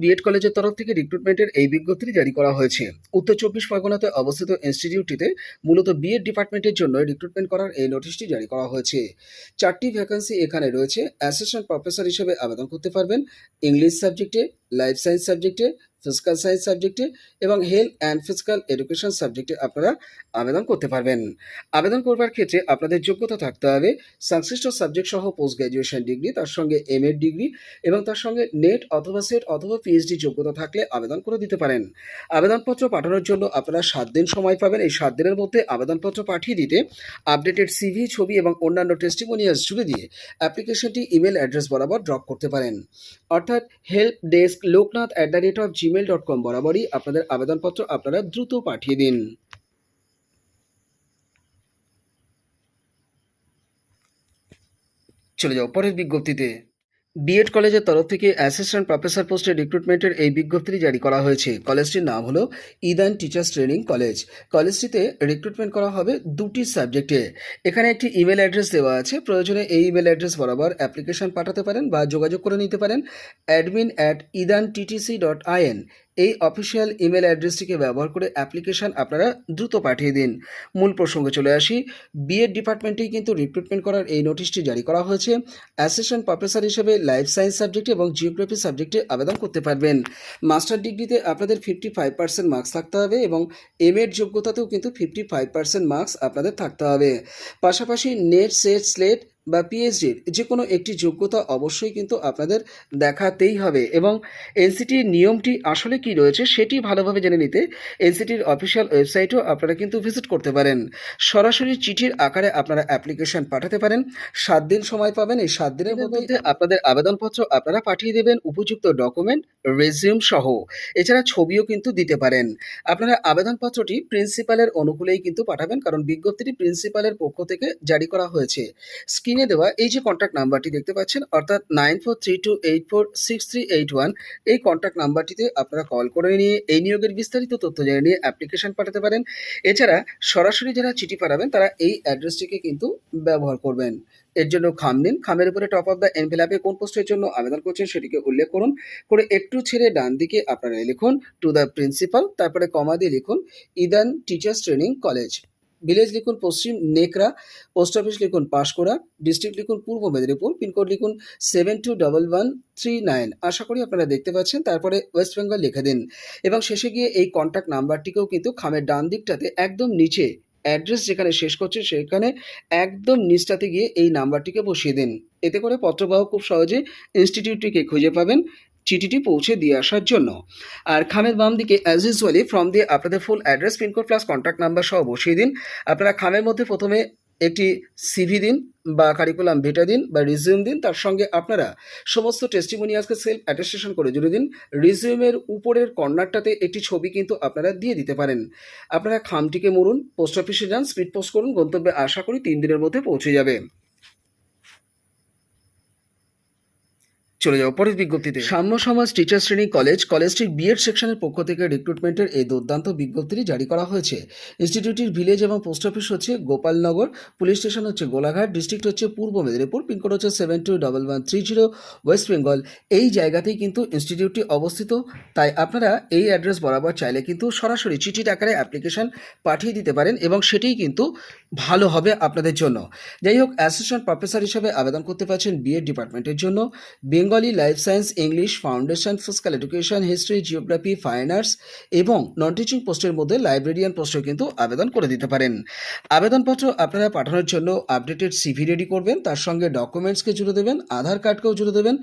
B Ed কলেজের তরফ থেকে রিক্রুটমেন্টের এই বিজ্ঞপ্তি জারি করা হয়েছে। উত্তর চব্বিশ পরগনাতে অবস্থিত ইনস্টিটিউটটিতে মূলত বিএড ডিপার্টমেন্টের জন্য রিক্রুটমেন্ট করার এই নোটিশটি জারি করা হয়েছে। চারটি ভ্যাকান্সি এখানে রয়েছে। অ্যাসিস্ট্যান্ট প্রফেসর হিসেবে আবেদন করতে পারবেন। ইংলিশ সাবজেক্টে লাইফ সায়েন্স সাবজেক্টে ফিজিক্যাল সায়েন্স সাবজেক্টে এবং হেলথ অ্যান্ড ফিজিক্যাল এডুকেশন সাবজেক্টে আপনারা আবেদন করতে পারবেন। আবেদন করবার ক্ষেত্রে আপনাদের যোগ্যতা থাকতে হবে। সংশ্লিষ্ট সাবজেক্ট সহ পোস্ট গ্র্যাজুয়েশন ডিগ্রি তার সঙ্গে এম ডিগ্রি এবং তার সঙ্গে নেট অথবা সেট অথবা পিএইচডি যোগ্যতা থাকলে আবেদন করে দিতে পারেন। আবেদনপত্র পাঠানোর জন্য আপনারা সাত দিন সময় পাবেন। এই সাত দিনের মধ্যে আবেদনপত্র পাঠিয়ে দিতে আপডেটেড সিভি ছবি এবং অন্যান্য টেস্টিমোনিয়ালস জুড়ে দিয়ে অ্যাপ্লিকেশনটি ইমেল অ্যাড্রেস বরাবর ড্রপ করতে পারেন। অর্থাৎ help desk Loknath at the rate of Gmail dot com বরাবরই আপনাদের আবেদনপত্র আপনারা দ্রুত পাঠিয়ে দিন। চলে যাও পরের বিজ্ঞপ্তিতে। বিএড কলেজের তরফ থেকে অ্যাসিস্ট্যান্ট প্রফেসর পোস্টে রিক্রুটমেন্টের এই বিজ্ঞপ্তিটি জারি করা হয়েছে। কলেজটির নাম হলো ইদান টিচার্স ট্রেনিং কলেজ কলেজটিতে রিক্রুটমেন্ট করা হবে দুটি সাবজেক্টে এখানে একটি ইমেল অ্যাড্রেস দেওয়া আছে। প্রয়োজনে এই ইমেল অ্যাড্রেস বরাবর অ্যাপ্লিকেশন পাঠাতে পারেন বা যোগাযোগ করে নিতে পারেন। Admin at Idan TTC dot IN এই অফিসিয়াল ইমেল অ্যাড্রেসটিকে ব্যবহার করে অ্যাপ্লিকেশন আপনারা দ্রুত পাঠিয়ে দিন। মূল প্রসঙ্গে চলে আসি বিএড ডিপার্টমেন্টেই কিন্তু রিক্রুটমেন্ট করার এই নোটিশটি জারি করা হয়েছে। অ্যাসিস্ট্যান্ট প্রফেসর হিসেবে লাইফ সায়েন্স সাবজেক্টে এবং জিওগ্রাফি সাবজেক্টে আবেদন করতে পারবেন। মাস্টার ডিগ্রিতে আপনাদের ফিফটি ফাইভ পার্সেন্ট মার্কস থাকতে হবে এবং এম এর যোগ্যতাতেও কিন্তু ফিফটি ফাইভ পার্সেন্ট মার্কস আপনাদের থাকতে হবে। পাশাপাশি নেট সেট স্লেট বা পিএইচডির যে কোনো একটি যোগ্যতা অবশ্যই কিন্তু আপনাদের দেখাতেই হবে এবং এনসিটির নিয়মটি আসলে কি রয়েছে সেটি ভালোভাবে জেনে নিতে এনসিটির অফিসিয়াল ওয়েবসাইটও আপনারা কিন্তু ভিজিট করতে পারেন। সরাসরি চিঠির আকারে আপনারা অ্যাপ্লিকেশন পাঠাতে পারেন। সাত দিন সময় পাবেন। এই সাত দিনের মধ্যে আপনাদের আবেদনপত্র আপনারা পাঠিয়ে দেবেন উপযুক্ত ডকুমেন্ট রেজিউম সহ। এছাড়া ছবিও কিন্তু দিতে পারেন। আপনারা আবেদনপত্রটি প্রিন্সিপালের অনুকূলেই কিন্তু পাঠাবেন কারণ বিজ্ঞপ্তিটি প্রিন্সিপালের পক্ষ থেকে জারি করা হয়েছে। স্ক্রিনে দেওয়া এই যে কন্ট্যাক্ট নাম্বারটি দেখতে পাচ্ছেন, অর্থাৎ nine four three two eight four six three eight one এই কন্ট্যাক্ট নাম্বারটিতে আপনারা কল করে নিয়ে, এই নিয়োগের বিস্তারিত তথ্য জেনে নিয়ে অ্যাপ্লিকেশন পাঠাতে পারেন। এছাড়া সরাসরি যারা চিঠি পাঠাবেন, তারা এই অ্যাড্রেসটিকে কিন্তু ব্যবহার করবেন। এর জন্য খাম নিন। খামের উপরে টপ অফ দ্য এনভেলাপে কোন পোস্টের জন্য আবেদন করছেন সেটিকে উল্লেখ করুন। করে একটু ছেড়ে ডান দিকে আপনারা লিখুন টু দ্য প্রিন্সিপাল তারপরে কমা দিয়ে লিখুন Idan teachers training college village লিখুন পশ্চিম নেকরা পোস্ট অফিস লিখুন পাঁশকুড়া, ডিস্ট্রিক্ট লিখুন পূর্ব মেদিনীপুর, পিনকোড লিখুন seven two double one three nine. আশা করি আপনারা দেখতে পাচ্ছেন, তারপরে ওয়েস্ট বেঙ্গল লিখে দিন। এবং শেষে গিয়ে এই কন্ট্যাক্ট নাম্বারটিকেও কিন্তু খামের ডান দিকটাতে একদম নিচে অ্যাড্রেস যেখানে শেষ করছে, সেখানে একদম নিচটাতে গিয়ে এই নাম্বারটিকে বসিয়ে দিন। এতে করে পত্রবাহক খুব সহজে ইনস্টিটিউটটিকে খুঁজে পাবেন। চিঠিটি পৌঁছে দিয়ে আসার জন্য। আর খামের বাম দিকে অ্যাজ ইউজুয়ালি ফর্ম দিয়ে আপনাদের full address pincode plus contact number সহ বসিয়ে দিন। আপনারা খামের মধ্যে প্রথমে একটি সিভি দিন বা কারিকুলাম ভেটা দিন বা রিজিউম দিন। তার সঙ্গে আপনারা সমস্ত টেস্টিমোনিয়ালসকে সেলফ অ্যাটেস্টেশন করে জুড়ে দিন। রিজিউমের উপরের কর্নারটাতে একটি ছবি কিন্তু আপনারা দিয়ে দিতে পারেন। আপনারা খামটিকে মরুন পোস্ট অফিসে যান স্পিড পোস্ট করুন, গন্তব্যে আশা করি তিন দিনের মধ্যে পৌঁছে যাবে। চলে যাও পরের বিজ্ঞপ্তিতে। সাম্য সমাজ টিচার শ্রেণি কলেজ কলেজটির বিএড সেকশনের পক্ষ থেকে রিক্রুটমেন্টের এই দুর্দান্ত বিজ্ঞপ্তিটি জারি করা হয়েছে। ইনস্টিটিউটের ভিলেজ এবং পোস্ট অফিস হচ্ছে গোপালনগর পুলিশ স্টেশন হচ্ছে গোলাঘাট ডিস্ট্রিক্ট হচ্ছে পূর্ব মেদিনীপুর পিনকোড হচ্ছে seven two double one three zero West Bengal এই জায়গাতেই কিন্তু ইনস্টিটিউটটি অবস্থিত, তাই আপনারা এই অ্যাড্রেস বরাবর চাইলে কিন্তু সরাসরি চিঠির আকারে অ্যাপ্লিকেশন পাঠিয়ে দিতে পারেন এবং সেটিই কিন্তু ভালো হবে আপনাদের জন্য। যাই হোক অ্যাসিস্ট্যান্ট প্রফেসর হিসেবে আবেদন করতে পারছেন বিএড ডিপার্টমেন্টের জন্য। Bengali life science English foundation physical education history geography fine arts এবং নন টিচিং পোস্টের মধ্যে লাইব্রেরিয়ান পোস্টেও কিন্তু আবেদন করে দিতে পারেন। আবেদনপত্র আপনারা পাঠানোর জন্য আপডেটেড সিভি রেডি করবেন, তার সঙ্গে ডকুমেন্টসকে জুড়ে দেবেন, আধার কার্ডকেও জুড়ে দেবেন।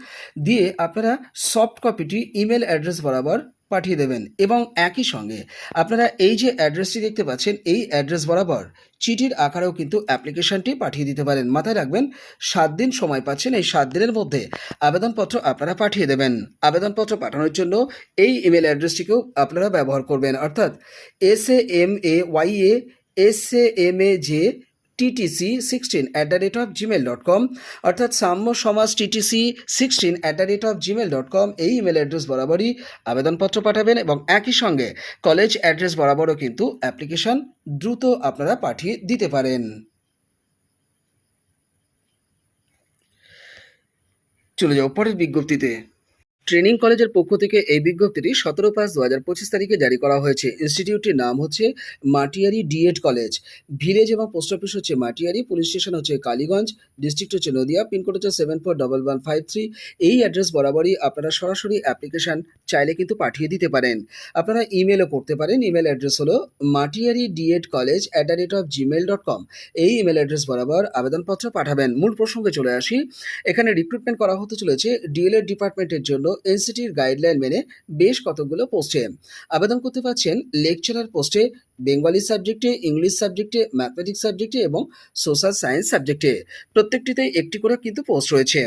দিয়ে আপনারা সফট কপিটি ইমেল অ্যাড্রেস বরাবর পাঠিয়ে দেবেন এবং একই সঙ্গে আপনারা এই যে অ্যাড্রেসটি দেখতে পাচ্ছেন, এই অ্যাড্রেস বরাবর চিঠির আকারেও কিন্তু অ্যাপ্লিকেশনটি পাঠিয়ে দিতে পারেন। মাথায় রাখবেন, সাত দিন সময় পাচ্ছেন, এই সাত দিনের মধ্যে আবেদনপত্র আপনারা পাঠিয়ে দেবেন। আবেদনপত্র পাঠানোর জন্য এই ইমেল অ্যাড্রেসটিকেও আপনারা ব্যবহার করবেন। অর্থাৎ S A M A Y A S A M A J TTC sixteen at the rate of Gmail dot com অর্থাৎ Samya Samaj TTC sixteen at the rate of Gmail dot com এই email address বরাবরই আবেদনপত্র পাঠাবেন এবং একই সঙ্গে college address বরাবরও কিন্তু application দ্রুত আপনারা পাঠিয়ে দিতে পারেন। চলে যাও পরের বিজ্ঞপ্তিতে। ট্রেনিং কলেজের পক্ষ থেকে এই বিজ্ঞপ্তিটি সতেরো পাঁচ দু হাজার পঁচিশ তারিখে জারি করা হয়েছে। ইনস্টিটিউটটির নাম হচ্ছে Matiari D Ed college. Village এবং পোস্ট অফিস হচ্ছে মাটিয়ারি, পুলিশ স্টেশন হচ্ছে কালীগঞ্জ, ডিস্ট্রিক্ট হচ্ছে নদিয়া, পিনকোড হচ্ছে seven four double one five three. এই অ্যাড্রেস বরাবরই আপনারা সরাসরি অ্যাপ্লিকেশন চাইলে কিন্তু পাঠিয়ে দিতে পারেন। আপনারা ইমেলও করতে পারেন। ইমেল অ্যাড্রেস হলো Matiari D Ed college at the rate of Gmail dot com. এই ইমেল অ্যাড্রেস বরাবর আবেদনপত্র পাঠাবেন। মূল প্রসঙ্গে চলে আসি। এখানে রিক্রুটমেন্ট করা হতে চলেছে। ডিএলএড ডিপার্টমেন্টের জন্য এনসিটির গাইডলাইন মেনে বেশ কতগুলো পোস্টে আবেদন করতে পারছেন। লেকচারার পোস্টে বেঙ্গলি সাবজেক্টে ইংলিশ সাবজেক্টে ম্যাথমেটিক্স সাবজেক্টে এবং সোশ্যাল সায়েন্স সাবজেক্টে প্রত্যেকটিতেই একটি করে কিন্তু পোস্ট রয়েছে।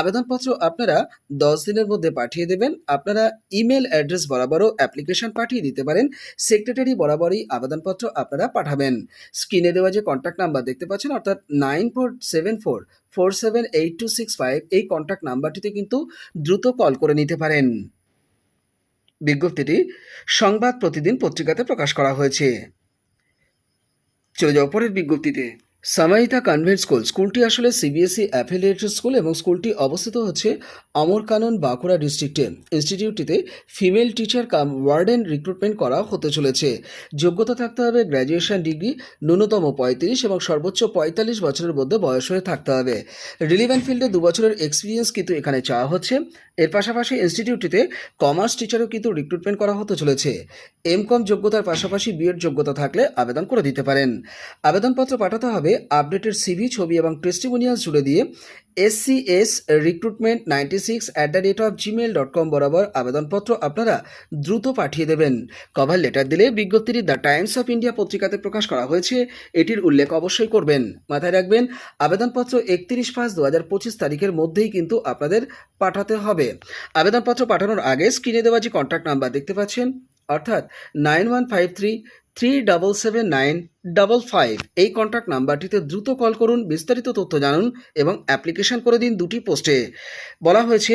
আবেদনপত্র আপনারা দশ দিনের মধ্যে পাঠিয়ে দেবেন। আপনারা ইমেল অ্যাড্রেস বরাবরও অ্যাপ্লিকেশন পাঠিয়ে দিতে পারেন। সেক্রেটারি বরাবরই আবেদনপত্র আপনারা পাঠাবেন। স্ক্রিনে দেওয়া যে কন্ট্যাক্ট নাম্বার দেখতে পাচ্ছেন, অর্থাৎ nine four seven four four seven eight two six five এই কন্ট্যাক্ট নাম্বারটিতে কিন্তু দ্রুত কল করে নিতে পারেন। বিজ্ঞপ্তিটি সংবাদ প্রতিদিন পত্রিকাতে প্রকাশ করা হয়েছে। চলে যাও পরের বিজ্ঞপ্তিতে। সামাইতা কনভেন্ট স্কুল স্কুলটি আসলে সিবিএসই অ্যাফিলিয়েটেড স্কুল এবং স্কুলটি অবস্থিত হচ্ছে অমরকানন বাঁকুড়া ডিস্ট্রিক্টে ইনস্টিটিউটটিতে female teacher cum warden recruitment করা হতে চলেছে। যোগ্যতা থাকতে হবে গ্র্যাজুয়েশন ডিগ্রি ন্যূনতম পঁয়ত্রিশ এবং সর্বোচ্চ পঁয়তাল্লিশ বছরের মধ্যে বয়স হয়ে থাকতে হবে। রিলিভেন্ট ফিল্ডে দু বছরের এক্সপিরিয়েন্স কিন্তু এখানে চাওয়া হচ্ছে। এর পাশাপাশি ইনস্টিটিউটটিতে কমার্স টিচারও কিন্তু রিক্রুটমেন্ট করা হতে চলেছে। এম কম যোগ্যতার পাশাপাশি বিএড যোগ্যতা থাকলে আবেদন করে দিতে পারেন। আবেদনপত্র পাঠাতে হবে আপডেটেড সিভি ছবি এবং টেস্টিমোনিয়াল জুড়ে দিয়ে SC S recruitment ninety six at the rate of Gmail dot com বরাবর আবেদনপত্র আপনারা দ্রুত পাঠিয়ে দেবেন। কভার লেটার দিলে বিজ্ঞপ্তিটি দ্য টাইমস অফ ইন্ডিয়া পত্রিকাতে প্রকাশ করা হয়েছে। এটির উল্লেখ অবশ্যই করবেন। মাথায় রাখবেন, আবেদনপত্র একত্রিশ পাঁচ দু হাজার পঁচিশ তারিখের মধ্যেই কিন্তু আপনাদের পাঠাতে হবে। আবেদনপত্র পাঠানোর আগে স্ক্রিনে দেওয়া যে কন্ট্যাক্ট নাম্বার দেখতে পাচ্ছেন, অর্থাৎ nine one five three three double seven nine double five এই কন্ট্যাক্ট নাম্বারটিতে দ্রুত কল করুন, বিস্তারিত তথ্য জানুন এবং অ্যাপ্লিকেশন করে দিন দুটি পোস্টে বলা হয়েছে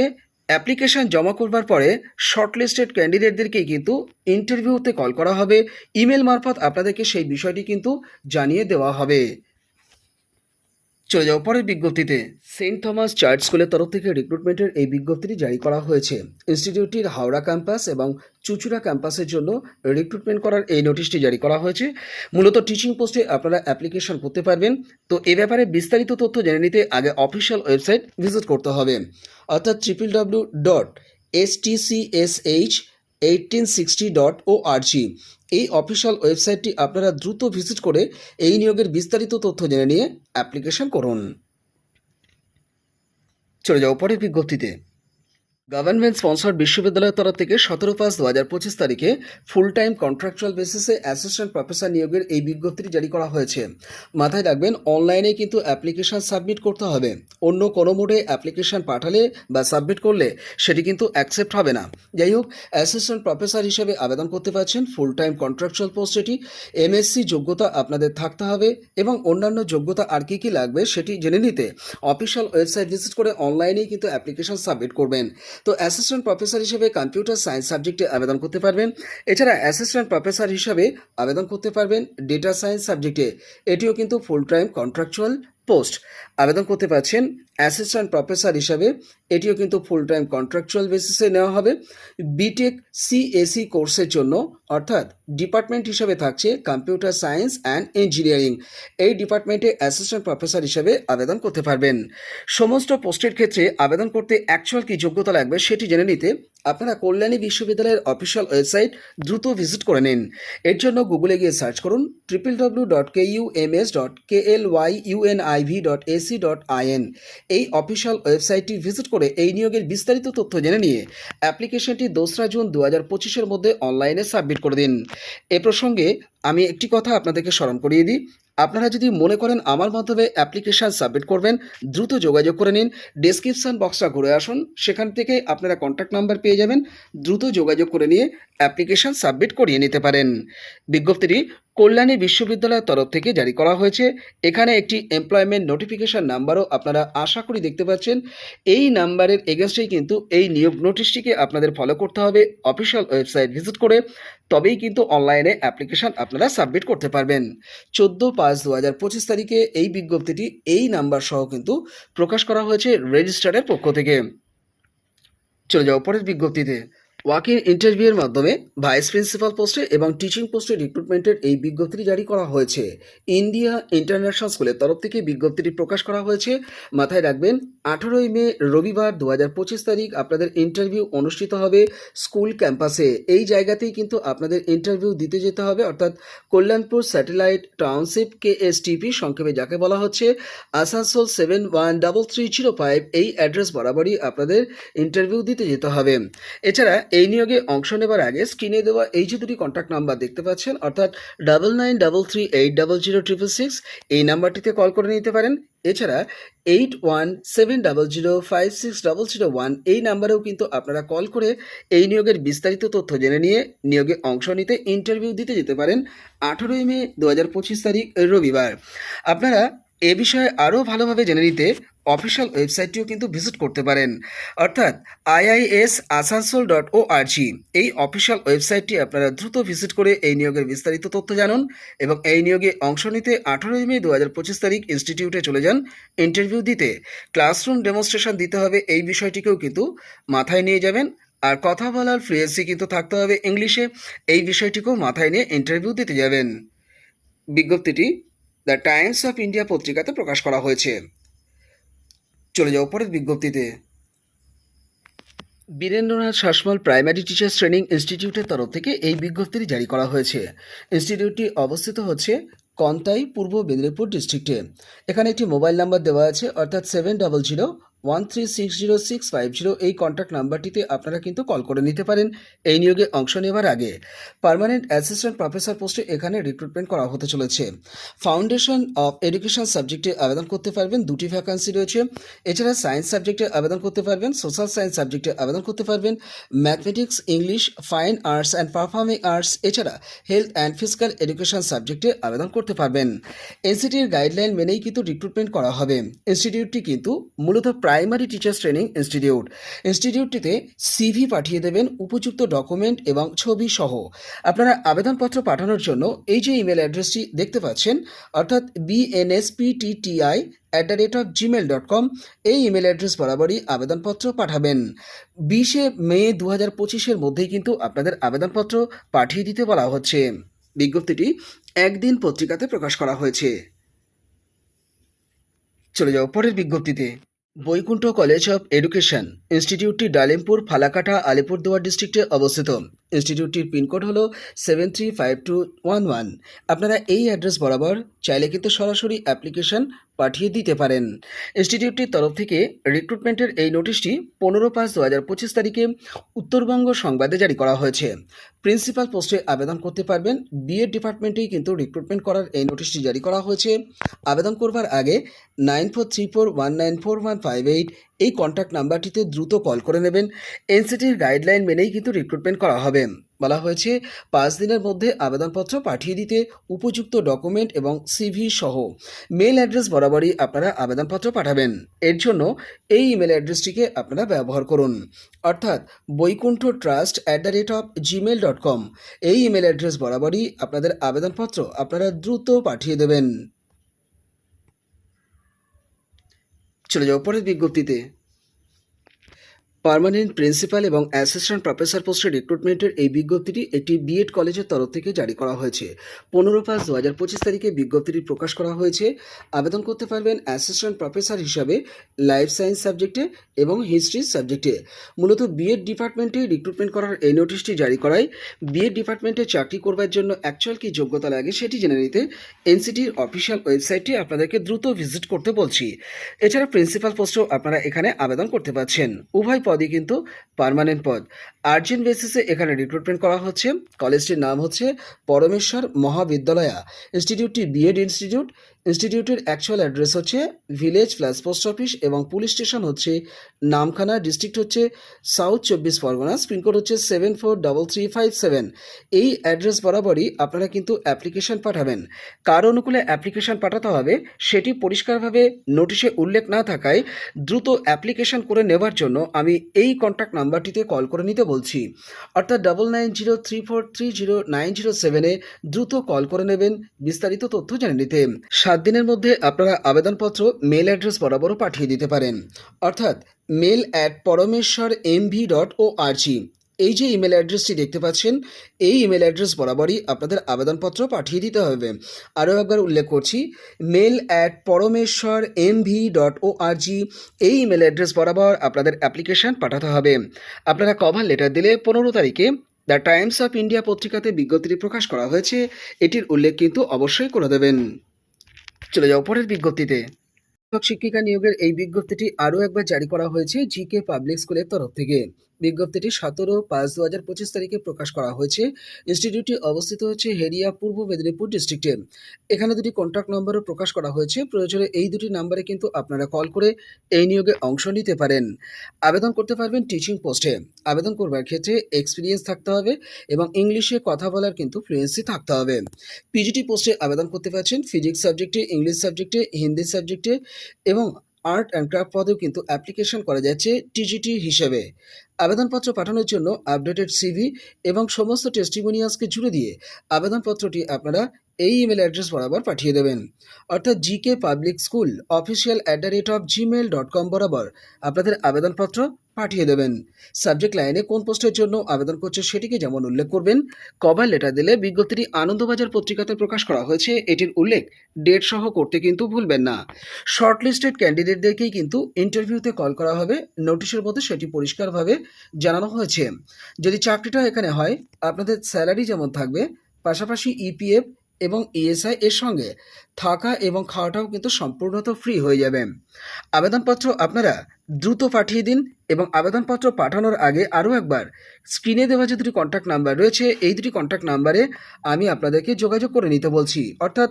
অ্যাপ্লিকেশান জমা করবার পরে শর্টলিস্টেড ক্যান্ডিডেটদেরকেই কিন্তু ইন্টারভিউতে কল করা হবে। ইমেল মারফত আপনাদেরকে সেই বিষয়টি কিন্তু জানিয়ে দেওয়া হবে। চলে যাও পরের বিজ্ঞপ্তিতে সেন্ট থমাস চার্চ স্কুলের তরফ থেকে রিক্রুটমেন্টের এই বিজ্ঞপ্তিটি জারি করা হয়েছে। ইনস্টিটিউটটির হাওড়া ক্যাম্পাস এবং চুচুড়া ক্যাম্পাসের জন্য রিক্রুটমেন্ট করার এই নোটিশটি জারি করা হয়েছে। মূলত টিচিং পোস্টে আপনারা অ্যাপ্লিকেশন করতে পারবেন। তো এ ব্যাপারে বিস্তারিত তথ্য জেনে নিতে আগে অফিসিয়াল ওয়েবসাইট ভিজিট করতে হবে। অর্থাৎ triple W dot S T C S H eighteen sixty dot O RG এই অফিসিয়াল ওয়েবসাইটটি আপনারা দ্রুত ভিজিট করে এই নিয়োগের বিস্তারিত তথ্য জেনে নিয়ে অ্যাপ্লিকেশন করুন। চলে যাও পরের বিজ্ঞপ্তিতে। গভর্নমেন্ট স্পন্সর্ড বিশ্ববিদ্যালয়ের তরফ থেকে সতেরো পাঁচ দু হাজার পঁচিশ তারিখে ফুল টাইম কন্ট্রাকচুয়াল বেসিসে অ্যাসিস্ট্যান্ট প্রফেসর নিয়োগের এই বিজ্ঞপ্তিটি জারি করা হয়েছে। মাথায় রাখবেন অনলাইনে কিন্তু অ্যাপ্লিকেশন সাবমিট করতে হবে। অন্য কোনো মোডে অ্যাপ্লিকেশন পাঠালে বা সাবমিট করলে সেটি কিন্তু অ্যাকসেপ্ট হবে না। যাই হোক অ্যাসিস্ট্যান্ট প্রফেসর হিসেবে আবেদন করতে পারছেন ফুল টাইম কন্ট্রাকচুয়াল পোস্ট এটি এমএসসি যোগ্যতা আপনাদের থাকতে হবে এবং অন্যান্য যোগ্যতা আর কী কী লাগবে সেটি জেনে নিতে অফিসিয়াল ওয়েবসাইট ভিজিট করে অনলাইনেই কিন্তু অ্যাপ্লিকেশন সাবমিট করবেন। তো অ্যাসিস্ট্যান্ট প্রফেসর হিসেবে কম্পিউটার সায়েন্স সাবজেক্টে আবেদন করতে পারবেন। এছাড়া অ্যাসিস্ট্যান্ট প্রফেসর হিসাবে আবেদন করতে পারবেন ডেটা সায়েন্স সাবজেক্টে এটিও কিন্তু ফুল টাইম কন্ট্রাকচুয়াল পোস্ট আবেদন করতে পারছেন অ্যাসিস্ট্যান্ট প্রফেসর হিসাবে এটিও কিন্তু ফুল টাইম কন্ট্রাকচুয়াল বেসিসে নেওয়া হবে। বিটেক সিএসি কোর্সের জন্য, অর্থাৎ ডিপার্টমেন্ট হিসাবে থাকছে কম্পিউটার সায়েন্স অ্যান্ড ইঞ্জিনিয়ারিং এই ডিপার্টমেন্টে অ্যাসিস্ট্যান্ট প্রফেসর হিসাবে আবেদন করতে পারবেন। সমস্ত পোস্টের ক্ষেত্রে আবেদন করতে অ্যাকচুয়াল কী যোগ্যতা লাগবে সেটি জেনে নিতে আপনারা কল্যাণী বিশ্ববিদ্যালয়ের অফিসিয়াল ওয়েবসাইট দ্রুত ভিজিট করে নিন। এর জন্য গুগলে গিয়ে সার্চ করুন triple W dot K U M S dot K L Y UNIV dot AC dot IN এই অফিসিয়াল ওয়েবসাইটটি ভিজিট করে এই নিয়োগের বিস্তারিত তথ্য জেনে নিয়ে অ্যাপ্লিকেশনটি দোসরা জুন দু হাজার পঁচিশের মধ্যে অনলাইনে সাবমিট করে দিন। এ প্রসঙ্গে আমি একটি কথা আপনাদেরকে স্মরণ করিয়ে দিই। আপনারা যদি মনে করেন আমার মাধ্যমে অ্যাপ্লিকেশান সাবমিট করবেন, দ্রুত যোগাযোগ করে নিন। ডেসক্রিপশান বক্সটা ঘুরে আসুন, সেখান থেকে আপনারা কন্ট্যাক্ট নাম্বার পেয়ে যাবেন। দ্রুত যোগাযোগ করে নিয়ে অ্যাপ্লিকেশান সাবমিট করিয়ে নিতে পারেন। বিজ্ঞপ্তিটি কল্যাণী বিশ্ববিদ্যালয়ের তরফ থেকে জারি করা হয়েছে। এখানে একটি এমপ্লয়মেন্ট নোটিফিকেশন নাম্বারও আপনারা আশা করি দেখতে পাচ্ছেন। এই নাম্বারের এগেনস্টেই কিন্তু এই নিয়োগ নোটিশটিকে আপনাদের ফলো করতে হবে। অফিসিয়াল ওয়েবসাইট ভিজিট করে তবেই কিন্তু অনলাইনে অ্যাপ্লিকেশন আপনারা সাবমিট করতে পারবেন। চোদ্দ পাঁচ দু হাজার পঁচিশ তারিখে এই বিজ্ঞপ্তিটি এই নাম্বার সহ কিন্তু প্রকাশ করা হয়েছে রেজিস্ট্রারের পক্ষ থেকে। চলে যাও পরের বিজ্ঞপ্তিতে। ওয়াক ইন ইন্টারভিউয়ের মাধ্যমে ভাইস প্রিন্সিপাল পোস্টে এবং টিচিং পোস্টে রিক্রুটমেন্টের এই বিজ্ঞপ্তিটি জারি করা হয়েছে। ইন্ডিয়া ইন্টারন্যাশনাল স্কুলের তরফ থেকে বিজ্ঞপ্তিটি প্রকাশ করা হয়েছে। মাথায় রাখবেন, আঠারোই মে, রবিবার দু হাজার পঁচিশ তারিখ আপনাদের ইন্টারভিউ অনুষ্ঠিত হবে স্কুল ক্যাম্পাসে। এই জায়গাতেই কিন্তু আপনাদের ইন্টারভিউ দিতে যেতে হবে, অর্থাৎ Kalyanpur satellite township K S TP সংক্ষেপে যাকে বলা হচ্ছে, Asansol seven one double three zero five এই অ্যাড্রেস বরাবরই আপনাদের ইন্টারভিউ দিতে যেতে হবে। এছাড়া এই নিয়োগে অংশ নেবার আগে স্ক্রিনে দেওয়া এই যে দুটি কন্ট্যাক্ট নাম্বার দেখতে পাচ্ছেন, অর্থাৎ double nine double three eight double zero triple six এই নাম্বারটিতে কল করে নিতে পারেন। এছাড়া eight one seven double zero five six double zero one এই নাম্বারেও কিন্তু আপনারা কল করে এই নিয়োগের বিস্তারিত তথ্য জেনে নিয়ে নিয়োগে অংশ নিতে ইন্টারভিউ দিতে যেতে পারেন। আঠেরোই মে দু হাজার পঁচিশ তারিখ রবিবার। আপনারা এ বিষয়ে আরও ভালোভাবে জেনে নিতে অফিসিয়াল ওয়েবসাইটটিও কিন্তু ভিজিট করতে পারেন। অর্থাৎ IIS Asansol dot O R G এই অফিসিয়াল ওয়েবসাইটটি আপনারা দ্রুত ভিজিট করে এই নিয়োগের বিস্তারিত তথ্য জানুন এবং এই নিয়োগে অংশ নিতে আঠারোই মে দু হাজার পঁচিশ তারিখ ইনস্টিটিউটে চলে যান। ইন্টারভিউ দিতে ক্লাসরুম ডেমনস্ট্রেশন দিতে হবে এই বিষয়টিকেও কিন্তু মাথায় নিয়ে যাবেন। আর কথা বলার ফ্লুয়েন্সি কিন্তু থাকতে হবে ইংলিশে, এই বিষয়টিকেও মাথায় নিয়ে ইন্টারভিউ দিতে যাবেন। বিজ্ঞপ্তিটি দ্য টাইমস অফ ইন্ডিয়া পত্রিকাতে প্রকাশ করা হয়েছে। চলে যাও পরের বিজ্ঞপ্তিতে। Birendranath Sasmal primary teachers training ইনস্টিটিউটের তরফ থেকে এই বিজ্ঞপ্তিটি জারি করা হয়েছে। ইনস্টিটিউটটি অবস্থিত হচ্ছে কন্তাই পূর্ব মেদিনীপুর ডিস্ট্রিক্টে। এখানে একটি মোবাইল নাম্বার দেওয়া আছে, অর্থাৎ seven double zero one three six zero six five zero এই কন্ট্যাক্ট নাম্বারটিতে আপনারা কিন্তু কল করে নিতে পারেন। এই নিয়োগে অংশ নেওয়ার আগে পার্মানেন্ট অ্যাসিস্ট্যান্ট প্রফেসর পোস্টে এখানে রিক্রুটমেন্ট করা হতে চলেছে। ফাউন্ডেশন অফ এডুকেশন সাবজেক্টে আবেদন করতে পারবেন। দুটি ভ্যাকান্সি রয়েছে। এছাড়া সায়েন্স সাবজেক্টে আবেদন করতে পারবেন। সোশ্যাল সায়েন্স সাবজেক্টে আবেদন করতে পারবেন। Mathematics English fine arts and performing arts এছাড়া হেলথ অ্যান্ড ফিজিক্যাল এডুকেশন সাবজেক্টে আবেদন করতে পারবেন। এনসিটির গাইডলাইন মেনেই কিন্তু রিক্রুটমেন্ট করা হবে। ইনস্টিটিউটটি কিন্তু মূলত প্রাইমারি টিচার্স ট্রেনিং ইনস্টিটিউট। ইনস্টিটিউটটিতে সিভি পাঠিয়ে দেবেন উপযুক্ত ডকুমেন্ট এবং ছবি সহ। আপনারা আবেদনপত্র পাঠানোর জন্য এই যে ইমেল অ্যাড্রেসটি দেখতে পাচ্ছেন, অর্থাৎ BNSPTTI at the rate of Gmail dot com এই ইমেল অ্যাড্রেস বরাবরই আবেদনপত্র পাঠাবেন। বিশে মে দু হাজার পঁচিশের মধ্যেই কিন্তু আপনাদের আবেদনপত্র পাঠিয়ে দিতে বলা হচ্ছে। বিজ্ঞপ্তিটি একদিন পত্রিকাতে প্রকাশ করা হয়েছে। চলে যাও পরের বিজ্ঞপ্তিতে। বৈকুণ্ঠ কলেজ অফ এডুকেশন ইনস্টিটিউটটি ডালিমপুর, ফালাকাটা, আলিপুরদুয়ার ডিস্ট্রিক্টে অবস্থিত। ইনস্টিটিউটটির পিনকোড হল seven three five two one one. আপনারা এই অ্যাড্রেস বরাবর চাইলে কিন্তু সরাসরি অ্যাপ্লিকেশন পাঠিয়ে দিতে পারেন। ইনস্টিটিউটটির তরফ থেকে রিক্রুটমেন্টের এই নোটিশটি পনেরো পাঁচ দু হাজার পঁচিশ তারিখে উত্তরবঙ্গ সংবাদে জারি করা হয়েছে। প্রিন্সিপাল পোস্টে আবেদন করতে পারবেন। বিএড ডিপার্টমেন্টেই কিন্তু রিক্রুটমেন্ট করার এই নোটিশটি জারি করা হয়েছে। আবেদন করবার আগে nine four three four one nine four one five eight এই কন্ট্যাক্ট নাম্বারটিতে দ্রুত কল করে নেবেন। এনসিটির গাইডলাইন মেনেই কিন্তু রিক্রুটমেন্ট করা হবে। বলা হয়েছে, পাঁচ দিনের মধ্যে আবেদনপত্র পাঠিয়ে দিতে উপযুক্ত ডকুমেন্ট এবং সিভি সহ। মেল অ্যাড্রেস বরাবরই আপনারা আবেদনপত্র পাঠাবেন। এর জন্য এই ইমেল অ্যাড্রেসটিকে আপনারা ব্যবহার করুন। অর্থাৎ Baikuntha trust at the rate of Gmail dot com এই ইমেল অ্যাড্রেস বরাবরই আপনাদের আবেদনপত্র আপনারা দ্রুত পাঠিয়ে দেবেন। চলে যাও পরের বিজ্ঞপ্তিতে। পার্মানেন্ট প্রিন্সিপাল এবং অ্যাসিস্ট্যান্ট প্রফেসর পোস্টের রিক্রুটমেন্টের এই বিজ্ঞপ্তিটি একটি বিএড কলেজের তরফ থেকে জারি করা হয়েছে। পনেরো পাঁচ দু হাজার পঁচিশ তারিখে বিজ্ঞপ্তিটি প্রকাশ করা হয়েছে। আবেদন করতে পারবেন অ্যাসিস্ট্যান্ট প্রফেসর হিসাবে, লাইফ সায়েন্স সাবজেক্টে এবং হিস্ট্রি সাবজেক্টে। মূলত বিএড ডিপার্টমেন্টে রিক্রুটমেন্ট করার এই নোটিশটি জারি করায়। বিএড ডিপার্টমেন্টে চাকরি করবার জন্য অ্যাকচুয়াল কী যোগ্যতা লাগে সেটি জেনে নিতে এনসিটির অফিসিয়াল ওয়েবসাইটটি আপনাদেরকে দ্রুত ভিজিট করতে বলছি। এছাড়া প্রিন্সিপাল পোস্টেও আপনারা এখানে আবেদন করতে পারছেন। উভয় পদই কিন্তু পারমানেন্ট পদ। আর্জেন্ট বেসিসে এখানে রিক্রুটমেন্ট করা হচ্ছে। কলেজটির নাম হচ্ছে পরমেশ্বর মহাবিদ্যালয়া। ইনস্টিটিউটটি বিএড ইনস্টিটিউট ইনস্টিটিউটের অ্যাকচুয়াল অ্যাড্রেস হচ্ছে ভিলেজ প্লাস পোস্ট অফিস এবং পুলিশ স্টেশন হচ্ছে নামখানা ডিস্ট্রিক্ট হচ্ছে সাউথ চব্বিশ পরগনা পিনকোড হচ্ছে seven four double three five seven এই অ্যাড্রেস বরাবরই আপনারা কিন্তু অ্যাপ্লিকেশন পাঠাবেন। কার অনুকূলে অ্যাপ্লিকেশন পাঠাতে হবে, সেটি পরিষ্কারভাবে নোটিশে উল্লেখ না থাকায় দ্রুত অ্যাপ্লিকেশন করে নেওয়ার জন্য আমি এই কন্ট্যাক্ট নাম্বারটিতে কল করে নিতে বলছি। অর্থাৎ double nine zero three four three zero nine zero সেভেনে দ্রুত কল করে নেবেন, বিস্তারিত তথ্য জেনে নিতে। সাত দিনের মধ্যে আপনারা আবেদনপত্র মেল অ্যাড্রেস বরাবরও পাঠিয়ে দিতে পারেন। অর্থাৎ mail at Parameshwar MV dot O RG এই যে ইমেল অ্যাড্রেসটি দেখতে পাচ্ছেন, এই ইমেল অ্যাড্রেস বরাবরই আপনাদের আবেদনপত্র পাঠিয়ে দিতে হবে। আরও একবার উল্লেখ করছি mail at Parameshwar MV dot O RG এই ইমেল অ্যাড্রেস বরাবর আপনাদের অ্যাপ্লিকেশন পাঠাতে হবে। আপনারা কভার লেটার দিলে পনেরো তারিখে দ্য টাইমস অফ ইন্ডিয়া পত্রিকাতে বিজ্ঞপ্তিটি প্রকাশ করা হয়েছে। এটির উল্লেখ কিন্তু অবশ্যই করে দেবেন। চলে যাও, পরের বিজ্ঞপ্তিতে। শিক্ষক শিক্ষিকা নিয়োগের এই বিজ্ঞপ্তিটি আরও একবার জারি করা হয়েছে জিকে পাবলিক স্কুলের তরফ থেকে। বিজ্ঞপ্তিটি সতেরো পাঁচ দু হাজার পঁচিশ তারিখে প্রকাশ করা হয়েছে। ইনস্টিটিউটটি অবস্থিত হচ্ছে হেরিয়া পূর্ব মেদিনীপুর ডিস্ট্রিক্টে এখানে দুটি কন্ট্যাক্ট নম্বরও প্রকাশ করা হয়েছে। প্রয়োজনে এই দুটি নাম্বারে কিন্তু আপনারা কল করে এই নিয়োগে অংশ নিতে পারেন। আবেদন করতে পারবেন টিচিং পোস্টে আবেদন করবার ক্ষেত্রে এক্সপিরিয়েন্স থাকতে হবে এবং ইংলিশে কথা বলার কিন্তু ফ্লুয়েন্সি থাকতে হবে। পিজিটি পোস্টে আবেদন করতে পারছেন। ফিজিক্স সাবজেক্টে ইংলিশ সাবজেক্টে হিন্দি সাবজেক্টে এবং আর্ট অ্যান্ড ক্রাফট পদেও কিন্তু অ্যাপ্লিকেশন করা যাচ্ছে টিজিটি হিসেবে। আবেদনপত্র পাঠানোর জন্য আপডেটেড সিভি এবং সমস্ত টেস্টিমোনিয়ালসকে জুড়ে দিয়ে আবেদনপত্রটি আপনারা এই ইমেল অ্যাড্রেস বরাবর পাঠিয়ে দেবেন। অর্থাৎ GK public school official at the rate of Gmail dot com বরাবর আপনাদের আবেদনপত্র পাঠিয়ে দেবেন। সাবজেক্ট লাইনে কোন পোস্টের জন্য আবেদন করছে সেটিকে যেমন উল্লেখ করবেন, কভার লেটার দিলে বিজ্ঞপ্তিটি আনন্দবাজার পত্রিকাতে প্রকাশ করা হয়েছে, এটির উল্লেখ ডেট সহ করতে কিন্তু ভুলবেন না। শর্টলিস্টেড ক্যান্ডিডেটদেরকেই কিন্তু ইন্টারভিউতে কল করা হবে, নোটিশের মধ্যে সেটি পরিষ্কারভাবে জানানো হয়েছে। যদি চাকরিটা এখানে হয়, আপনাদের স্যালারি যেমন থাকবে, পাশাপাশি ইপিএফ এবং ইএসআই এর সঙ্গে থাকা এবং খাওয়াটাও কিন্তু সম্পূর্ণত ফ্রি হয়ে যাবে। আবেদনপত্র আপনারা দ্রুত পাঠিয়ে দিন এবং আবেদনপত্র পাঠানোর আগে আরও একবার স্ক্রিনে দেওয়া যে দুটি কন্ট্যাক্ট নাম্বার রয়েছে, এই দুটি কন্ট্যাক্ট নাম্বারে আমি আপনাদেরকে যোগাযোগ করে নিতে বলছি। অর্থাৎ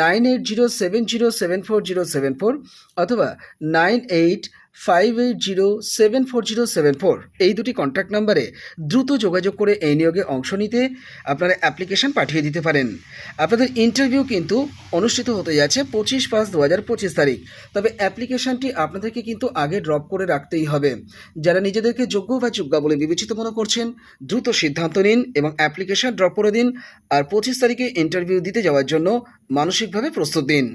nine eight zero seven zero seven four zero seven four অথবা nine eight five eight zero seven four zero seven four এই দুটি কন্ট্যাক্ট নাম্বারে দ্রুত যোগাযোগ করে এই নিয়োগে অংশ নিতে আপনারা অ্যাপ্লিকেশন পাঠিয়ে দিতে পারেন। আপনাদের ইন্টারভিউ কিন্তু অনুষ্ঠিত হতে যাচ্ছে পঁচিশ পাঁচ দু হাজার পঁচিশ তারিখ। তবে অ্যাপ্লিকেশনটি আপনাদেরকে কিন্তু আগে ড্রপ করে রাখতেই হবে। যারা নিজেদেরকে যোগ্য বা যোগ্যা বলে বিবেচিত মনে করছেন, দ্রুত সিদ্ধান্ত নিন এবং অ্যাপ্লিকেশন ড্রপ করে দিন। আর পঁচিশ তারিখে ইন্টারভিউ দিতে যাওয়ার জন্য মানসিকভাবে প্রস্তুত দিন